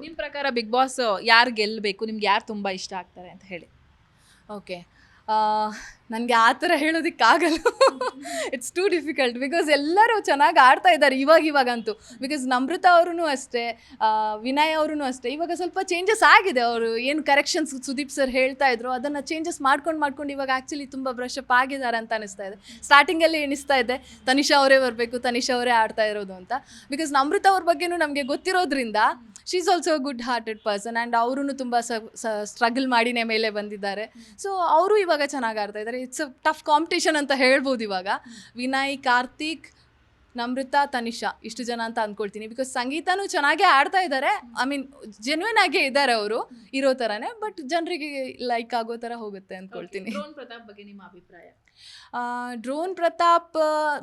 ನಿಮ್ಮ ಪ್ರಕಾರ big boss ಯಾರು ಗೆಲ್ಲಬೇಕು ನಿಮ್ಗೆ ಯಾರು ತುಂಬ ಇಷ್ಟ ಆಗ್ತಾರೆ ಅಂತ ಹೇಳಿ. ಓಕೆ ನನಗೆ ಆ ಥರ ಹೇಳೋದಕ್ಕಾಗಲ್ಲ. ಇಟ್ಸ್ ಟೂ ಡಿಫಿಕಲ್ಟ್ ಬಿಕಾಸ್ ಎಲ್ಲರೂ ಚೆನ್ನಾಗಿ ಆಡ್ತಾ ಇದ್ದಾರೆ ಇವಾಗ ಇವಾಗಂತೂ. ಬಿಕಾಸ್ ನಮೃತ ಅವ್ರೂ ಅಷ್ಟೇ ವಿನಯ್ ಅವ್ರೂ ಅಷ್ಟೇ. ಇವಾಗ ಸ್ವಲ್ಪ ಚೇಂಜಸ್ ಆಗಿದೆ ಅವರು. ಏನು ಕರೆಕ್ಷನ್ಸ್ ಸುದೀಪ್ ಸರ್ ಹೇಳ್ತಾ ಇದ್ರು, ಅದನ್ನು ಚೇಂಜಸ್ ಮಾಡ್ಕೊಂಡು ಮಾಡ್ಕೊಂಡು ಇವಾಗ ಆ್ಯಕ್ಚುಲಿ ತುಂಬ ಅಪ್ ಆಗಿದ್ದಾರೆ ಅಂತ ಅನಿಸ್ತಾ ಇದೆ. ಸ್ಟಾರ್ಟಿಂಗಲ್ಲಿ ಎಣಿಸ್ತಾ ಇದೆ, ತನಿಷಾ ಅವರೇ ಬರಬೇಕು, ತನಿಷಾ ಅವರೇ ಆಡ್ತಾ ಇರೋದು ಅಂತ. ಬಿಕಾಸ್ ನಮೃತ ಅವ್ರ ಬಗ್ಗೆನೂ ನಮಗೆ ಗೊತ್ತಿರೋದ್ರಿಂದ she is also good hearted person and ಅವರು ತುಂಬ ಸ್ಟ್ರಗಲ್ ಮಾಡಿನೇ ಮೇಲೆ ಬಂದಿದ್ದಾರೆ. ಸೊ ಅವರು ಇವಾಗ ಚೆನ್ನಾಗಿ ಆಡ್ತಾ ಇದ್ದಾರೆ. ಇಟ್ಸ್ ಅ ಟಫ್ ಕಾಂಪಿಟೇಷನ್ ಅಂತ ಹೇಳ್ಬೋದು ಇವಾಗ. ವಿನಯ್, ಕಾರ್ತಿಕ್ ನಮೃತ ತನಿಷಾ, ಇಷ್ಟು ಜನ ಅಂತ ಅಂದ್ಕೊಳ್ತೀನಿ ಬಿಕಾಸ್ ಸಂಗೀತನೂ ಚೆನ್ನಾಗೇ ಆಡ್ತಾ ಇದ್ದಾರೆ ಐ ಮೀನ್ ಜೆನ್ಯೂನ್ ಆಗೇ ಇದ್ದಾರೆ ಅವರು. ಇರೋ ಥರನೇ ಬಟ್ ಜನರಿಗೆ ಲೈಕ್ ಆಗೋ ಥರ ಹೋಗುತ್ತೆ ಅಂದ್ಕೊಳ್ತೀನಿ ಡ್ರೋನ್ ಪ್ರತಾಪ್ ಬಗ್ಗೆ ನಿಮ್ಮ ಅಭಿಪ್ರಾಯ? ಡ್ರೋನ್ ಪ್ರತಾಪ್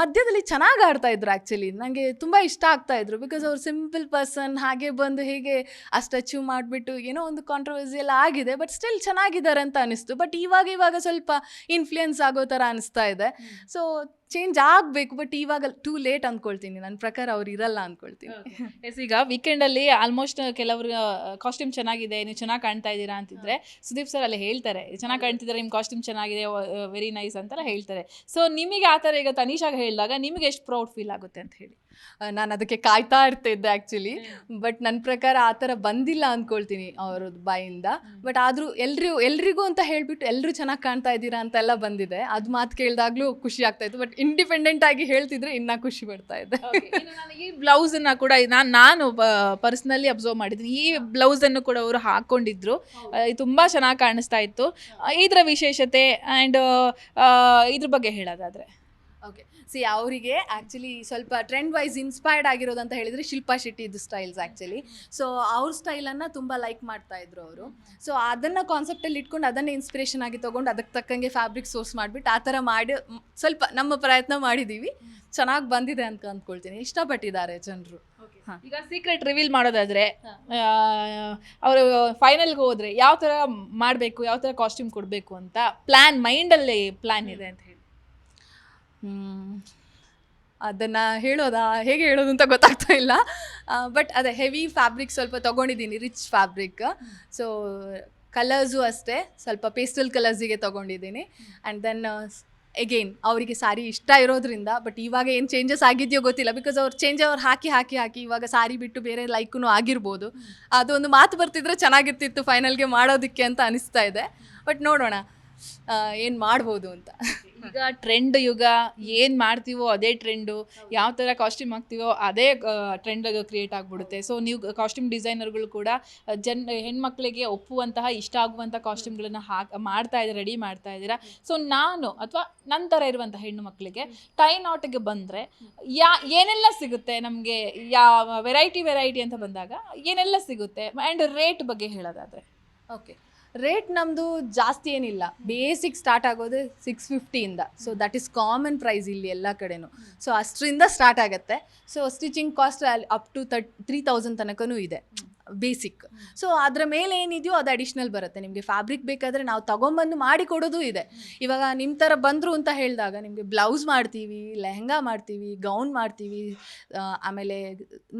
ಮಧ್ಯದಲ್ಲಿ ಚೆನ್ನಾಗಿ ಆಡ್ತಾ ಇದ್ರು ಆ್ಯಕ್ಚುಲಿ ನನಗೆ ತುಂಬ ಇಷ್ಟ ಆಗ್ತಾ ಇದ್ರು ಬಿಕಾಸ್ ಅವ್ರು ಸಿಂಪಲ್ ಪರ್ಸನ್ ಹಾಗೆ ಬಂದು ಹೇಗೆ ಅಷ್ಟು ಅಚೀವ್ ಮಾಡಿಬಿಟ್ಟು ಏನೋ ಒಂದು ಕಾಂಟ್ರವರ್ಸಿ ಎಲ್ಲ ಆಗಿದೆ ಬಟ್ ಸ್ಟಿಲ್ ಚೆನ್ನಾಗಿದ್ದಾರೆ ಅಂತ ಅನಿಸ್ತು. ಬಟ್ ಇವಾಗ ಇವಾಗ ಸ್ವಲ್ಪ ಇನ್ಫ್ಲುಯೆನ್ಸ್ ಆಗೋ ಥರ ಅನಿಸ್ತಾ ಇದೆ. ಸೊ ಚೇಂಜ್ ಆಗಬೇಕು ಬಟ್ ಇವಾಗ ಟೂ ಲೇಟ್ ಅಂದ್ಕೊಳ್ತೀನಿ ನನ್ನ ಪ್ರಕಾರ ಅವ್ರು ಇರಲ್ಲ ಅಂದ್ಕೊಳ್ತೀನಿ ಎಸ್ ಈಗ ವೀಕೆಂಡಲ್ಲಿ ಆಲ್ಮೋಸ್ಟ್ ಕೆಲವರು ಕಾಸ್ಟ್ಯೂಮ್ ಚೆನ್ನಾಗಿದೆ ನೀವು ಚೆನ್ನಾಗಿ ಕಾಣ್ತಾ ಇದ್ದೀರಾ ಅಂತಿದ್ರೆ ಸುದೀಪ್ ಸರ್ ಅಲ್ಲಿ ಹೇಳ್ತಾರೆ ಚೆನ್ನಾಗಿ ಕಾಣ್ತಿದ್ದಾರೆ ನಿಮ್ಮ ಕಾಸ್ಟ್ಯೂಮ್ ಚೆನ್ನಾಗಿದೆ ವೆರಿ ನೈಸ್ ಅಂತ ಹೇಳ್ತಾರೆ. ಸೊ ನಿಮಗೆ ಆ ಥರ ಈಗ ತನಿಷಾಗ ಹೇಳಿದಾಗ ನಿಮಗೆ ಎಷ್ಟು ಪ್ರೌಡ್ ಫೀಲ್ ಆಗುತ್ತೆ ಅಂತ ಹೇಳಿ. ನಾನು ಅದಕ್ಕೆ ಕಾಯ್ತಾ ಇರ್ತಿದ್ದೆ ಆ್ಯಕ್ಚುಲಿ ಬಟ್ ನನ್ನ ಪ್ರಕಾರ ಆ ಥರ ಬಂದಿಲ್ಲ ಅಂದ್ಕೊಳ್ತೀನಿ ಅವ್ರದ್ದು ಬಾಯಿಂದ. ಬಟ್ ಆದರೂ ಎಲ್ರಿಗೂ ಎಲ್ರಿಗೂ ಅಂತ ಹೇಳಿಬಿಟ್ಟು ಎಲ್ಲರೂ ಚೆನ್ನಾಗಿ ಕಾಣ್ತಾ ಇದ್ದೀರಾ ಅಂತೆಲ್ಲ ಬಂದಿದೆ. ಅದು ಮಾತು ಕೇಳಿದಾಗ್ಲೂ ಖುಷಿ ಆಗ್ತಾ ಇತ್ತು. ಬಟ್ ಇಂಡಿಪೆಂಡೆಂಟ್ ಆಗಿ ಹೇಳ್ತಿದ್ರೆ ಇನ್ನೂ ಖುಷಿ ಪಡ್ತಾ ಇದೆ ಈ ಬ್ಲೌಸನ್ನು ಅನ್ನ ಕೂಡ ನಾನು ನಾನು ಪರ್ಸ್ನಲಿ ಅಬ್ಸರ್ವ್ ಮಾಡಿದ್ದೀನಿ. ಈ ಬ್ಲೌಸನ್ನು ಕೂಡ ಅವರು ಹಾಕೊಂಡಿದ್ರು ತುಂಬಾ ಚೆನ್ನಾಗಿ ಕಾಣಿಸ್ತಾ ಇತ್ತು. ಇದ್ರ ವಿಶೇಷತೆ ಅಂಡ್ ಇದ್ರ ಬಗ್ಗೆ ಹೇಳೋದಾದ್ರೆ. ಓಕೆ ಸಿ ಅವರಿಗೆ ಆ್ಯಕ್ಚುಲಿ ಸ್ವಲ್ಪ ಟ್ರೆಂಡ್ ವೈಸ್ ಇನ್ಸ್ಪೈರ್ಡ್ ಆಗಿರೋದು ಅಂತ ಹೇಳಿದರೆ ಶಿಲ್ಪಾ ಶೆಟ್ಟಿದು ಸ್ಟೈಲ್ಸ್ ಆ್ಯಕ್ಚುಲಿ ಸೊ ಅವ್ರ ಸ್ಟೈಲನ್ನು ತುಂಬ ಲೈಕ್ ಮಾಡ್ತಾ ಇದ್ರು ಅವರು. ಸೊ ಅದನ್ನು ಕಾನ್ಸೆಪ್ಟಲ್ಲಿ ಇಟ್ಕೊಂಡು ಅದನ್ನೇ ಇನ್ಸ್ಪಿರೇಷನ್ ಆಗಿ ತೊಗೊಂಡು ಅದಕ್ಕೆ ತಕ್ಕಂಗೆ ಫ್ಯಾಬ್ರಿಕ್ ಸೋರ್ಸ್ ಮಾಡಿಬಿಟ್ಟು ಆ ಥರ ಮಾಡಿ, ಸ್ವಲ್ಪ ನಮ್ಮ ಪ್ರಯತ್ನ ಮಾಡಿದ್ದೀವಿ ಚೆನ್ನಾಗಿ ಬಂದಿದೆ ಅಂತ ಅಂದ್ಕೊಳ್ತೀನಿ. ಇಷ್ಟಪಟ್ಟಿದ್ದಾರೆ ಜನರು. ಈಗ ಸೀಕ್ರೆಟ್ ರಿವೀಲ್ ಮಾಡೋದಾದ್ರೆ ಅವರು ಫೈನಲ್ಗೆ ಹೋದ್ರೆ ಯಾವ ಥರ ಮಾಡಬೇಕು ಯಾವ ಥರ ಕಾಸ್ಟ್ಯೂಮ್ ಕೊಡಬೇಕು ಅಂತ ಪ್ಲ್ಯಾನ್ ಮೈಂಡಲ್ಲಿ ಪ್ಲ್ಯಾನ್ ಇದೆ ಅಂತ ಹೇಳಿ. ಅದನ್ನು ಹೇಳೋದಾ? ಹೇಗೆ ಹೇಳೋದು ಅಂತ ಗೊತ್ತಾಗ್ತಾ ಇಲ್ಲ. ಬಟ್ ಅದೇ ಹೆವಿ ಫ್ಯಾಬ್ರಿಕ್ ಸ್ವಲ್ಪ ತೊಗೊಂಡಿದ್ದೀನಿ ರಿಚ್ ಫ್ಯಾಬ್ರಿಕ್ ಸೊ ಕಲರ್ಸು ಅಷ್ಟೇ ಸ್ವಲ್ಪ ಪೇಸ್ಟಲ್ ಕಲರ್ಸಿಗೆ ತೊಗೊಂಡಿದ್ದೀನಿ. ಆ್ಯಂಡ್ ದೆನ್ ಎಗೇನ್ ಅವರಿಗೆ ಸಾರಿ ಇಷ್ಟ ಇರೋದ್ರಿಂದ ಬಟ್ ಇವಾಗ ಏನು ಚೇಂಜಸ್ ಆಗಿದೆಯೋ ಗೊತ್ತಿಲ್ಲ ಬಿಕಾಸ್ ಅವ್ರು ಚೇಂಜ್ ಅವ್ರು ಹಾಕಿ ಹಾಕಿ ಹಾಕಿ ಇವಾಗ ಸಾರಿ ಬಿಟ್ಟು ಬೇರೆ ಲೈಕ್ನು ಆಗಿರ್ಬೋದು. ಅದೊಂದು ಮಾತು ಬರ್ತಿದ್ರೆ ಚೆನ್ನಾಗಿರ್ತಿತ್ತು ಫೈನಲ್ಗೆ ಮಾಡೋದಕ್ಕೆ ಅಂತ ಅನಿಸ್ತಾ ಇದೆ. ಬಟ್ ನೋಡೋಣ ಏನು ಮಾಡ್ಬೋದು ಅಂತ. ಈಗ ಟ್ರೆಂಡ್ ಯುಗ, ಏನು ಮಾಡ್ತೀವೋ ಅದೇ ಟ್ರೆಂಡು ಯಾವ ಥರ ಕಾಸ್ಟ್ಯೂಮ್ ಹಾಕ್ತೀವೋ ಅದೇ ಟ್ರೆಂಡ್ ಕ್ರಿಯೇಟ್ ಆಗಿಬಿಡುತ್ತೆ. ಸೊ ನೀವು ಕಾಸ್ಟ್ಯೂಮ್ ಡಿಸೈನರ್ಗಳು ಕೂಡ ಜನ್, ಹೆಣ್ಮಕ್ಳಿಗೆ ಒಪ್ಪುವಂತಹ, ಇಷ್ಟ ಆಗುವಂಥ ಕಾಸ್ಟ್ಯೂಮ್ಗಳನ್ನ ಹಾಕ್, ಮಾಡ್ತಾ ಇದ್ದೀರಾ ರೆಡಿ ಮಾಡ್ತಾ ಇದ್ದೀರಾ? ಸೊ ನಾನು ಅಥವಾ ನಂತರ ಇರುವಂಥ ಹೆಣ್ಣು ಮಕ್ಕಳಿಗೆ ಟೈ ನಾಟ್ಗೆ ಬಂದರೆ, ಯಾ, ಏನೆಲ್ಲ ಸಿಗುತ್ತೆ ನಮಗೆ ಯಾ ವೆರೈಟಿ ವೆರೈಟಿ ಅಂತ ಬಂದಾಗ, ಏನೆಲ್ಲ ಸಿಗುತ್ತೆ? ಆ್ಯಂಡ್ ರೇಟ್ ಬಗ್ಗೆ ಹೇಳೋದಾದರೆ. ಓಕೆ ರೇಟ್ ನಮ್ಮದು ಜಾಸ್ತಿ ಏನಿಲ್ಲ. ಬೇಸಿಕ್ ಸ್ಟಾರ್ಟ್ ಆಗೋದು six ಫಿಫ್ಟಿಯಿಂದ so that is common price ಇಲ್ಲಿ ಎಲ್ಲ ಕಡೆನೂ. ಸೊ ಅಷ್ಟರಿಂದ ಸ್ಟಾರ್ಟ್ ಆಗುತ್ತೆ. So stitching cost up to thirty three thousand ತನಕನೂ ಇದೆ. ಬೇಸಿಕ್ ಸೊ ಅದರ ಮೇಲೆ ಏನಿದೆಯೋ ಅದು ಅಡಿಷ್ನಲ್ ಬರುತ್ತೆ. ನಿಮಗೆ ಫ್ಯಾಬ್ರಿಕ್ ಬೇಕಾದರೆ ನಾವು ತಗೊಂಬಂದು ಮಾಡಿ ಕೊಡೋದು ಇದೆ. ಇವಾಗ ನಿಮ್ಮ ಥರ ಬಂದರು ಅಂತ ಹೇಳಿದಾಗ ನಿಮಗೆ ಬ್ಲೌಸ್ ಮಾಡ್ತೀವಿ ಲೆಹಂಗಾ ಮಾಡ್ತೀವಿ ಗೌನ್ ಮಾಡ್ತೀವಿ ಆಮೇಲೆ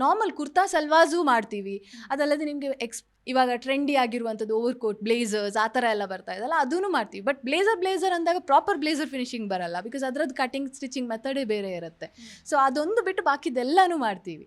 ನಾರ್ಮಲ್ ಕುರ್ತಾ ಸಲ್ವಾಸು ಮಾಡ್ತೀವಿ. ಅದಲ್ಲದೆ ನಿಮಗೆ ಎಕ್ಸ್ ಇವಾಗ ಟ್ರೆಂಡಿ ಆಗಿರುವಂಥದ್ದು ಓವರ್ ಕೋಟ್ ಬ್ಲೇಸರ್ಸ್ ಆ ಥರ ಎಲ್ಲ ಬರ್ತಾ ಇದೆಲ್ಲ ಅದೂ ಮಾಡ್ತೀವಿ. ಬಟ್ ಬ್ಲೇಸರ್ ಬ್ಲೇಸರ್ ಅಂದಾಗ ಪ್ರಾಪರ್ ಬ್ಲೇಸರ್ ಫಿನಿಶಿಂಗ್ ಬರಲ್ಲ ಬಿಕಾಸ್ ಅದರದ್ದು ಕಟಿಂಗ್ ಸ್ಟಿಚಿಂಗ್ ಮೆಥಡೇ ಬೇರೆ ಇರುತ್ತೆ. ಸೊ ಅದೊಂದು ಬಿಟ್ಟು ಬಾಕಿದೆಲ್ಲನೂ ಮಾಡ್ತೀವಿ.